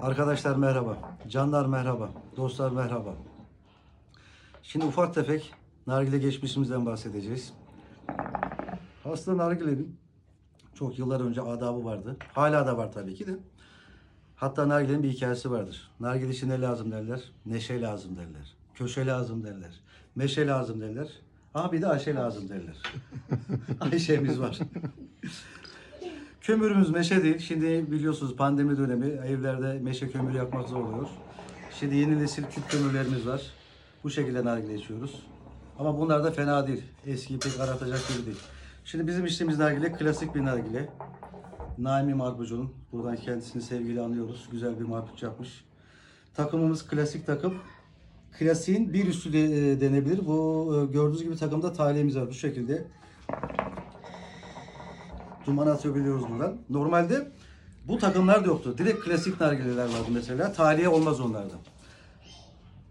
Arkadaşlar merhaba, canlar merhaba, dostlar merhaba. Şimdi ufak tefek nargile geçmişimizden bahsedeceğiz. Aslında nargilenin çok yıllar önce adabı vardı. Hala da var tabii ki de. Hatta nargilenin bir hikayesi vardır. Nargile için ne lazım derler? Neşe lazım derler. Köşe lazım derler. Meşe lazım derler. Aha bir de Ayşe lazım derler. Ayşe'miz var. Kömürümüz meşe değil. Şimdi biliyorsunuz pandemi dönemi evlerde meşe kömürü yakmak zor oluyor. Şimdi yeni nesil küp kömürlerimiz var. Bu şekilde nargile içiyoruz. Ama bunlar da fena değil. Eskiyi pek aratacak gibi değil. Şimdi bizim içtiğimiz nargile klasik bir nargile. Naimi Marpucu'nun. Buradan kendisini sevgiyle anıyoruz. Güzel bir marpuç yapmış. Takımımız klasik takım. Klasiğin bir üstü de, e, denebilir. Bu e, gördüğünüz gibi takımda talihimiz var. Bu şekilde duman atabiliyoruz buradan. Normalde bu takımlar da yoktu. Direkt klasik nargileler vardı mesela. Taliye olmaz onlardan.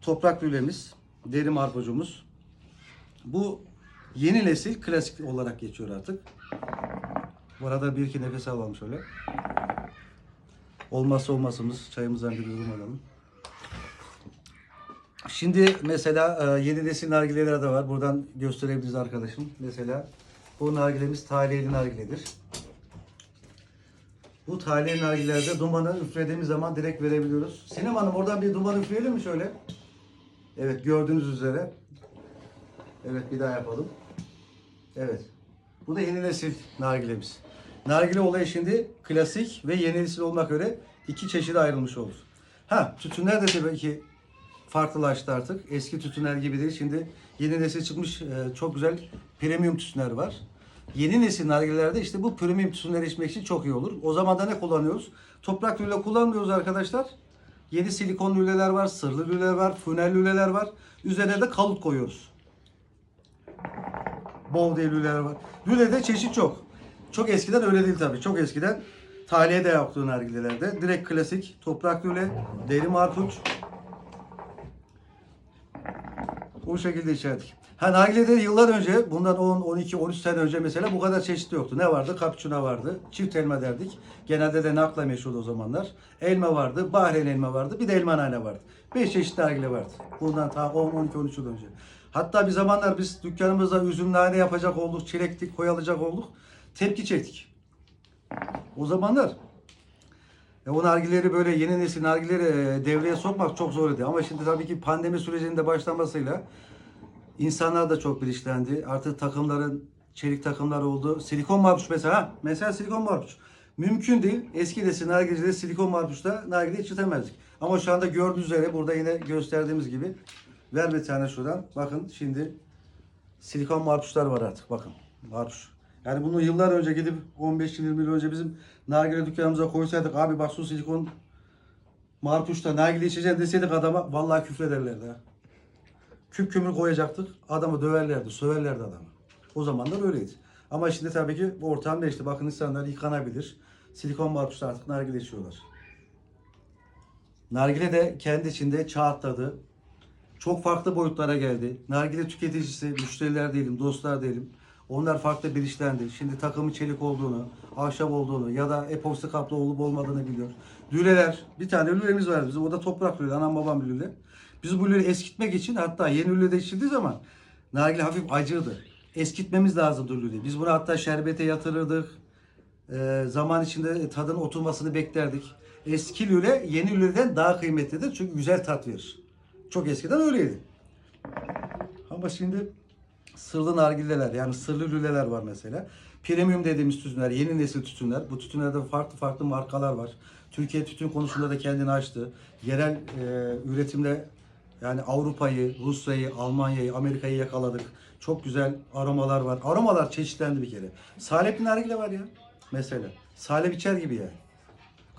Toprak lülemiz, deri marpucumuz. Bu yeni nesil klasik olarak geçiyor artık. Bu arada bir iki nefes alalım şöyle. Olmazsa olmazımız çayımızdan bir yudum alalım. Şimdi mesela e, yeni nesil nargileler de var. Buradan gösterebiliriz arkadaşım. Mesela bu nargilemiz taliyeli nargiledir. Bu taliyeli nargilelerde dumanı üflediğimiz zaman direkt verebiliyoruz. Sinem Hanım oradan bir duman üfleyelim mi şöyle? Evet gördüğünüz üzere. Evet bir daha yapalım. Evet. Bu da yeni nesil nargilemiz. Nargile olayı şimdi klasik ve yeni nesil olmak üzere iki çeşide ayrılmış olur. Ha tütünler de tabii ki farklılaştı artık. Eski tütünler gibi değil. Şimdi yeni nesil çıkmış e, çok güzel premium tütünler var. Yeni nesil nargilelerde işte bu premium tütünleri içmek için çok iyi olur. O zaman da ne kullanıyoruz? Toprak lüle kullanmıyoruz arkadaşlar. Yeni silikon lüleler var, sırlı lüleler var, funel lüleler var. Üzerine de kalıp koyuyoruz. Bol diye lüleler var. Lülede çeşit çok. Çok eskiden öyle değil tabii. Çok eskiden taliye de yaptığı nargilelerde. Direkt klasik toprak lüle, deri marpuç, bu şekilde içerdik. Ha nargilede yıllar önce, bundan 10, 12, 13 sene önce mesela bu kadar çeşit yoktu. Ne vardı? Cappuccino vardı. Çift elma derdik. Genelde de nakla meşhurdu o zamanlar. Elma vardı, Bahreyn elma vardı, bir de elma nane vardı. 5 çeşit nargile vardı. Bundan ta 10, 12, 13 yıl önce. Hatta bir zamanlar biz dükkanımızda üzüm nane yapacak olduk, çileklik koyalacak olduk. Tepki çektik. O zamanlar e, o nargileri böyle yeni nesil nargileri e, devreye sokmak çok zor idi. Ama şimdi tabii ki pandemi sürecinin de başlamasıyla insanlar da çok bilinçlendi. Artık takımların çelik takımlar oldu. Silikon marpuç mesela. Mesela silikon marpuç. Mümkün değil. Eski nesil nargilede silikon marpuçla nargile içitemezdik. Ama şu anda gördüğünüz üzere burada yine gösterdiğimiz gibi ver bir tane şuradan. Bakın şimdi silikon marpuçlar var artık. Bakın marpuç. Yani bunu yıllar önce gidip 15-20 yıl önce bizim nargile dükkanımıza koysaydık abi bak su silikon marpuçta nargile içeceğim deseydik adama vallahi küfrederlerdi ha. Küp kömür koyacaktık. Adamı döverlerdi, söverlerdi adamı. O zamanlar öyleydi. Ama şimdi tabii ki bu ortam değişti. Bakın insanlar yıkanabilir. Silikon marpuçta artık nargile içiyorlar. Nargile de kendi içinde çağ atladı. Çok farklı boyutlara geldi. Nargile tüketicisi, müşteriler diyelim, dostlar diyelim. Onlar farklı bilinçlendi. Şimdi takımı çelik olduğunu, ahşap olduğunu ya da epoksi kaplı olup olmadığını biliyor. Lüleler, bir tane lülemiz var bizim. O da toprak lüle, anam babam lüle. Biz bu lüleyi eskitmek için hatta yeni lülede içildiği zaman nargile hafif acıydı. Eskitmemiz lazımdı lüleyi. Biz bunu hatta şerbete yatırırdık. Ee, zaman içinde tadın oturmasını beklerdik. Eski lüle yeni lüleden daha kıymetlidir çünkü güzel tat verir. Çok eskiden öyleydi. Ama şimdi sırlı nargileler yani sırlı lüleler var mesela. Premium dediğimiz tütünler, yeni nesil tütünler. Bu tütünlerde farklı farklı markalar var. Türkiye tütün konusunda da kendini açtı. Yerel e, üretimde yani Avrupa'yı, Rusya'yı, Almanya'yı, Amerika'yı yakaladık. Çok güzel aromalar var. Aromalar çeşitlendi bir kere. Salepli nargile var ya mesela. Salep içer gibi yani.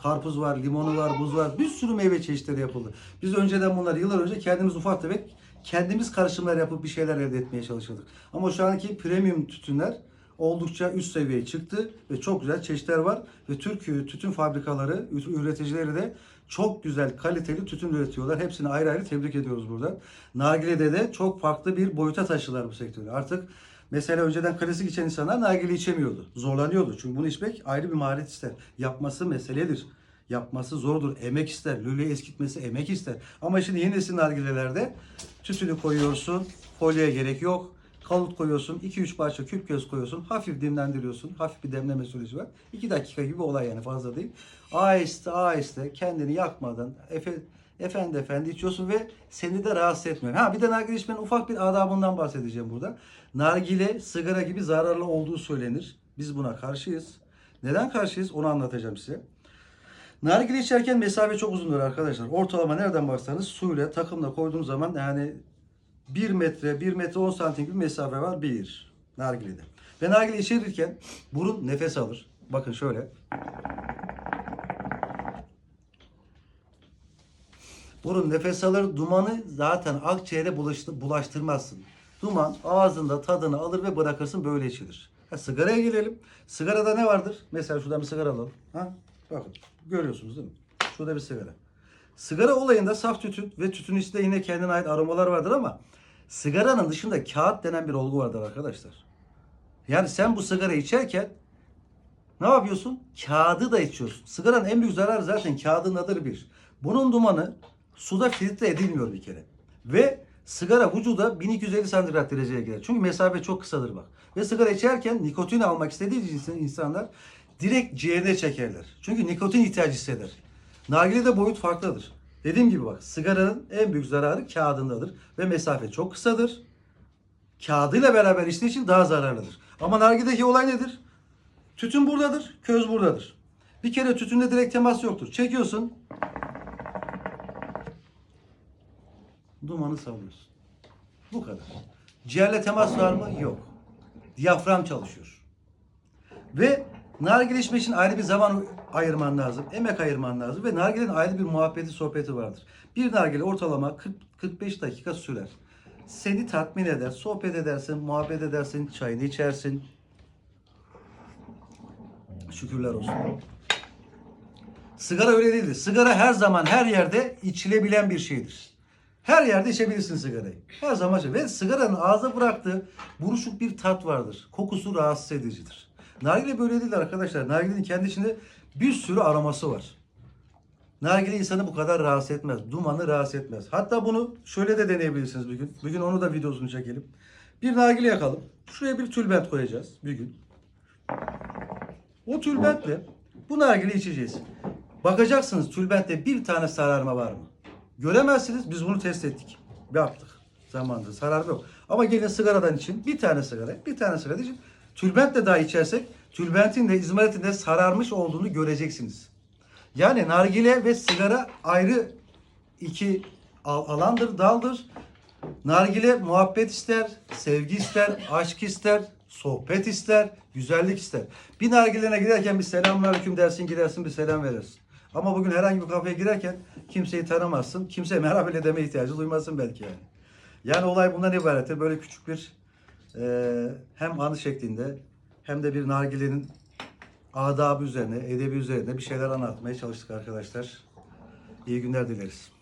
Karpuz var, limonu var, buz var. Bir sürü meyve çeşitleri yapıldı. Biz önceden bunları yıllar önce kendimiz ufak tefek kendimiz karışımlar yapıp bir şeyler elde etmeye çalışıyorduk. Ama şu anki premium tütünler oldukça üst seviyeye çıktı ve çok güzel çeşitler var ve Türk tütün fabrikaları, üreticileri de çok güzel kaliteli tütün üretiyorlar. Hepsini ayrı ayrı tebrik ediyoruz burada. Nargile'de de çok farklı bir boyuta taşıdılar bu sektörü. Artık mesela önceden klasik içen insanlar nargile içemiyordu. Zorlanıyordu. Çünkü bunu içmek ayrı bir maharet ister. Yapması meseledir. Yapması zordur. Emek ister. Lüleyi eskitmesi emek ister. Ama şimdi yeni nesil nargilelerde tütünü koyuyorsun. Folyeye gerek yok. Kalıt koyuyorsun. 2-3 parça küp göz koyuyorsun. Hafif dimlendiriyorsun. Hafif bir demleme süreci var. 2 dakika gibi olay yani fazla değil. Aheste aheste kendini yakmadan efe, efendi efendi içiyorsun ve seni de rahatsız etmiyor. Ha bir de nargile içmenin ufak bir adabından bahsedeceğim burada. Nargile sigara gibi zararlı olduğu söylenir. Biz buna karşıyız. Neden karşıyız onu anlatacağım size. Nargile içerken mesafe çok uzundur arkadaşlar. Ortalama nereden baksanız suyla takımla koyduğunuz zaman yani 1 metre, 1 metre 10 santim gibi mesafe var bir nargilede. Ve nargile içerirken burun nefes alır. Bakın şöyle. Burun nefes alır. Dumanı zaten akciğere bulaştı, bulaştırmazsın. Duman ağzında tadını alır ve bırakırsın böyle içilir. Ha, sigaraya gelelim. Sigarada ne vardır? Mesela şuradan bir sigara alalım. Ha? Bakın görüyorsunuz değil mi? Şurada bir sigara. Sigara olayında saf tütün ve tütün içinde yine kendine ait aromalar vardır ama sigaranın dışında kağıt denen bir olgu vardır arkadaşlar. Yani sen bu sigara içerken ne yapıyorsun? Kağıdı da içiyorsun. Sigaranın en büyük zararı zaten kağıdın adıdır bir. Bunun dumanı suda filtre edilmiyor bir kere. Ve sigara vücuda 1250 santigrat dereceye girer. Çünkü mesafe çok kısadır bak. Ve sigara içerken nikotin almak istediği için insanlar direkt ciğerine çekerler. Çünkü nikotin ihtiyacı hisseder. Nargile'de boyut farklıdır. Dediğim gibi bak sigaranın en büyük zararı kağıdındadır. Ve mesafe çok kısadır. Kağıdıyla beraber içtiği için daha zararlıdır. Ama nargiledeki olay nedir? Tütün buradadır, köz buradadır. Bir kere tütünle direkt temas yoktur. Çekiyorsun. Dumanı salıyorsun. Bu kadar. Ciğerle temas var mı? Yok. Diyafram çalışıyor. Ve nargile içmek için ayrı bir zaman ayırman lazım. Emek ayırman lazım. Ve nargilenin ayrı bir muhabbeti, sohbeti vardır. Bir nargile ortalama 40-45 dakika sürer. Seni tatmin eder. Sohbet edersin, muhabbet edersin, çayını içersin. Şükürler olsun. Sigara öyle değildir. Sigara her zaman her yerde içilebilen bir şeydir. Her yerde içebilirsin sigarayı. Her zaman Ve sigaranın ağza bıraktığı buruşuk bir tat vardır. Kokusu rahatsız edicidir. Nargile böyle değil arkadaşlar. Nargilenin kendi içinde bir sürü aroması var. Nargile insanı bu kadar rahatsız etmez. Dumanı rahatsız etmez. Hatta bunu şöyle de deneyebilirsiniz bir gün. Bir gün onu da videosunu çekelim. Bir nargile yakalım. Şuraya bir tülbent koyacağız bir gün. O tülbentle bu nargile içeceğiz. Bakacaksınız tülbentte bir tane sararma var mı? Göremezsiniz. Biz bunu test ettik. Yaptık. Zamanında sararma yok. Ama gelin sigaradan için bir tane sigara, bir tane sigara için tülbentle daha içersek tülbentin de izmaritin de sararmış olduğunu göreceksiniz. Yani nargile ve sigara ayrı iki al- alandır, daldır. Nargile muhabbet ister, sevgi ister, aşk ister, sohbet ister, güzellik ister. Bir nargilene giderken bir selamünaleyküm dersin, gidersin bir selam verirsin. Ama bugün herhangi bir kafeye girerken kimseyi tanımazsın, kimseye merhaba bile deme ihtiyacı duymazsın belki yani. Yani olay bundan ibarettir. Böyle küçük bir e, hem anı şeklinde hem de bir nargilenin adabı üzerine, edebi üzerine bir şeyler anlatmaya çalıştık arkadaşlar. İyi günler dileriz.